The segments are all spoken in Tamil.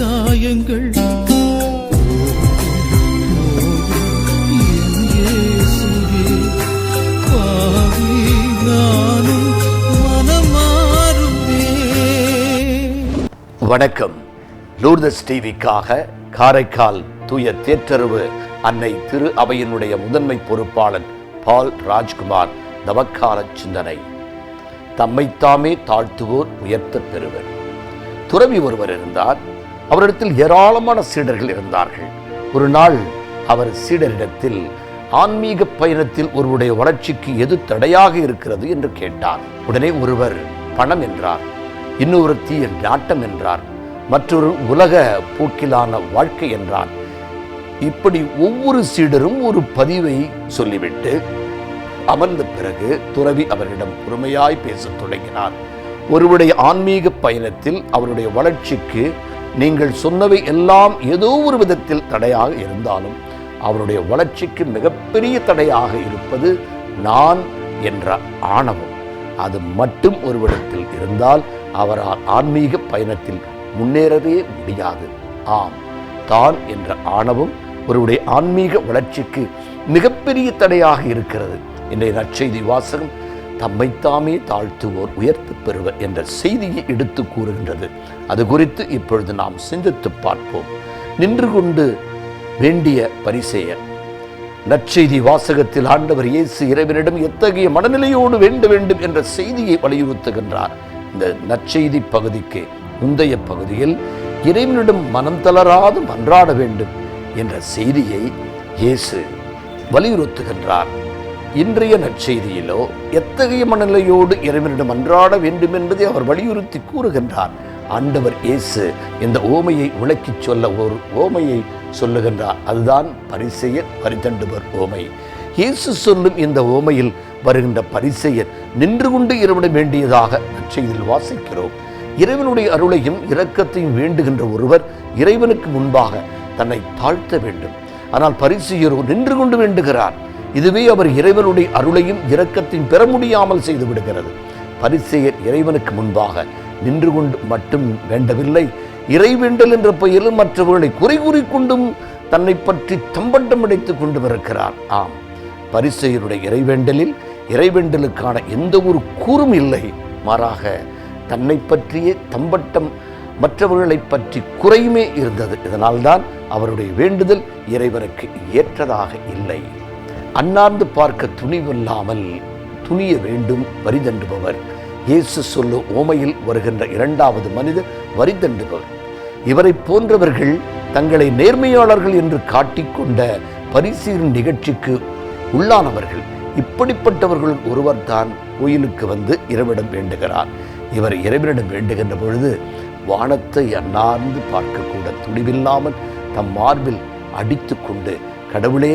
காயங்கள் வணக்கம். லூர்தஸ் டிவிக்காக காரைக்கால் தூய தேற்றருவு அன்னை திரு அவையினுடைய முதன்மை பொறுப்பாளர் பால் ராஜ்குமார் தவக்கால சிந்தனை. தம்மைத்தாமே தாழ்த்துவோர் உயர்த்த பெறுவர். துறவி ஒருவர் இருந்தார். அவரிடத்தில் ஏராளமான சீடர்கள் இருந்தார்கள். ஒரு நாள் அவர் சீடரிடத்தில் ஆன்மீக பயணத்தில் ஒருவருடைய வளர்ச்சிக்கு எது தடையாக இருக்கிறது? என்று கேட்டார். உடனே ஒருவர் பணம் என்றார். இன்னொரு தீய நாட்டம் என்றார். மற்றொரு உலக போக்கிலான வாழ்க்கை என்றார். இப்படி ஒவ்வொரு சீடரும் ஒரு பதிவை சொல்லிவிட்டு அமர்ந்த பிறகு துறவி அவரிடம் பொறுமையாய் பேசத் தொடங்கினார். ஒருவருடைய ஆன்மீக பயணத்தில் அவருடைய வளர்ச்சிக்கு நீங்கள் சொன்னவை எல்லாம் ஏதோ ஒரு விதத்தில் தடையாக இருந்தாலும் அவருடைய வளர்ச்சிக்கு மிகப்பெரிய தடையாக இருப்பது நான் என்ற ஆணவம். அது மட்டும் ஒருவரிடத்தில் இருந்தால் அவரால் ஆன்மீக பயணத்தில் முன்னேறவே முடியாது. ஆம் தான் என்ற ஆணவம் ஒருவருடைய ஆன்மீக வளர்ச்சிக்கு மிகப்பெரிய தடையாக இருக்கிறது. இன்றைய நற்செய்தி வாசகம் தம்மைத்தாமே தாழ்த்துவோர் உயர்த்து பெறுவர் என்ற செய்தியை எடுத்து கூறுகின்றது. அது குறித்து இப்பொழுது நாம் சிந்தித்து பார்ப்போம். நின்று கொண்டு வேண்டிய பரிசெயர் நற்செய்தி வாசகத்தில் ஆண்டவர் இயேசு இறைவனிடம் எத்தகைய மனநிலையோடு வேண்ட வேண்டும் என்ற செய்தியை வலியுறுத்துகின்றார். இந்த நற்செய்தி பகுதிக்கு முந்தைய பகுதியில் இறைவனிடம் மனம் தளராது மன்றாட வேண்டும் என்ற செய்தியை இயேசு வலியுறுத்துகின்றார். இன்றைய நற்செய்தியிலோ எத்தகைய மனநிலையோடு இறைவனிடம் அன்றாட வேண்டும் என்பதை அவர் வலியுறுத்தி கூறுகின்றார். ஆண்டவர் இயேசு இந்த ஓமையை விளக்கிச் சொல்ல ஒரு ஓமையை சொல்லுகின்றார். அதுதான் பரிசெயர் பரிதண்டுவர் ஓமை. இயேசு சொல்லும் இந்த ஓமையில் வருகின்ற பரிசெயர் நின்று கொண்டு இறைவிட வேண்டியதாக நற்செய்தியில் வாசிக்கிறோம். இறைவனுடைய அருளையும் இரக்கத்தையும் வேண்டுகின்ற ஒருவர் இறைவனுக்கு முன்பாக தன்னை தாழ்த்த வேண்டும். ஆனால் பரிசெயரோ நின்று கொண்டு வேண்டுகிறார். இதுவே அவர் இறைவனுடைய அருளையும் இரக்கத்தையும் பெற முடியாமல் செய்து விடுகிறது. பரிசெயர் இறைவனுக்கு முன்பாக நின்று கொண்டு மட்டும் வேண்டவில்லை. இறைவேண்டல் என்ற பெயரில் மற்றவர்களை குறை கூறிக்கொண்டும் தன்னை பற்றி தம்பட்டம் அடைத்துக் கொண்டு வருகிறார் ஆம் பரிசெயருடைய இறைவேண்டலில் இறைவேண்டலுக்கான எந்த ஒரு கூறும் இல்லை. மாறாக தன்னை பற்றியே தம்பட்டம் மற்றவர்களை பற்றி குறையுமே இருந்தது. இதனால்தான் அவருடைய வேண்டுதல் இறைவனுக்கு ஏற்றதாக இல்லை. அண்ணாந்து பார்க்க துணிவில்லாமல் துணிய வேண்டும் வரிதண்டுபவர். இயேசு சொல்லு ஓமையில் வருகின்ற இரண்டாவது மனிதர் வரிதண்டுபவர். இவரை போன்றவர்கள் தங்களை நேர்மையாளர்கள் என்று காட்டிக்கொண்ட பரிசீலன் நிகழ்ச்சிக்கு உள்ளானவர்கள். இப்படிப்பட்டவர்கள் ஒருவர் தான் கோயிலுக்கு வந்து இறைவிடம் வேண்டுகிறார். இவர் இறைவனிடம் வேண்டுகின்ற பொழுது வானத்தை அண்ணார்ந்து பார்க்கக்கூட துணிவில்லாமல் தம் மார்பில் அடித்து கொண்டு கடவுளே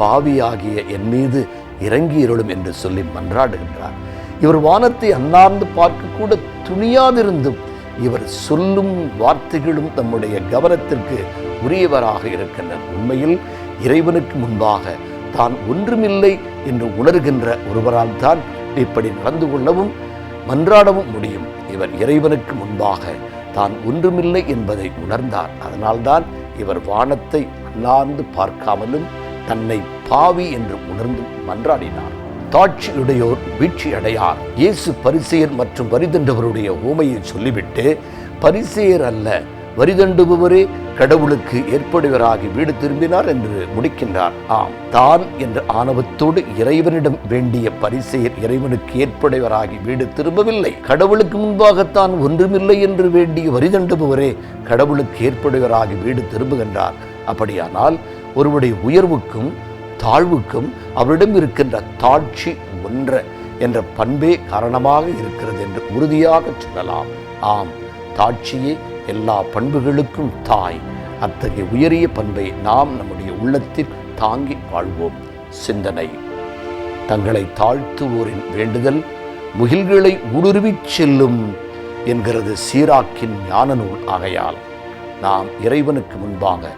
பாவியாகிய என் மீது இறங்கி இருளும் என்று சொல்லி மன்றாடுகின்றார். இவர் வானத்தை அண்ணார்ந்து பார்க்க கூட துணியாதிருந்தும் இவர் சொல்லும் வார்த்தைகளும் தம்முடைய கவனத்திற்கு உரியவராக இருக்கின்றனர் உண்மையில் இறைவனுக்கு முன்பாக தான் ஒன்றுமில்லை என்று உணர்கின்ற ஒருவரால் தான் இப்படி நடந்து கொள்ளவும் மன்றாடவும் முடியும். இவர் இறைவனுக்கு முன்பாக தான் ஒன்றுமில்லை என்பதை உணர்ந்தார். அதனால்தான் இவர் வானத்தை அண்ணார்ந்து பார்க்காமலும் தன்னை பாவி என்று உணர்ந்து மன்றாடினார். தாட்சியுடையோர் வீழ்ச்சி அடையார் இயேசு பரிசெயர் மற்றும் வரிதண்டவருடைய ஊமையை சொல்லிவிட்டு பரிசெயர் அல்ல வரிதண்டுபவரே கடவுளுக்கு ஏற்படுவராகி வீடு திரும்பினார் என்று முடிக்கின்றார். ஆம் தான் என்ற ஆணவத்தோடு இறைவனிடம் வேண்டிய பரிசெயர் இறைவனுக்கு ஏற்புடையவராகி வீடு திரும்பவில்லை. கடவுளுக்கு முன்பாகத்தான் ஒன்றுமில்லை என்று வேண்டிய வரிதண்டுபவரே கடவுளுக்கு ஏற்படுவராகி வீடு திரும்புகின்றார். அப்படியானால் ஒருவருடைய உயர்வுக்கும் தாழ்வுக்கும் அவரிடம் இருக்கின்ற தாட்சி ஒன்ற என்ற பண்பே காரணமாக இருக்கிறது என்று உறுதியாக சொல்லலாம். ஆம் தாட்சியே எல்லா பண்புகளுக்கும் தாய். அத்தகைய உயரிய பண்பை நாம் நம்முடைய உள்ளத்தில் தாங்கி வாழ்வோம். சிந்தனை. தங்களை தாழ்த்துவோரின் வேண்டுதல் முகில்களை ஊடுருவிச் செல்லும் என்கிறது சீராக்கின் ஞான நூல் ஆகையால். நாம் இறைவனுக்கு முன்பாக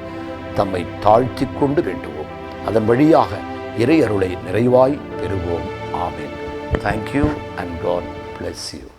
தம்மை தாழ்த்தி கொண்டு வேண்டுவோம். அதன் வழியாக இறை அருளை நிறைவாய் பெறுவோம். ஆமேன். Thank you and God bless you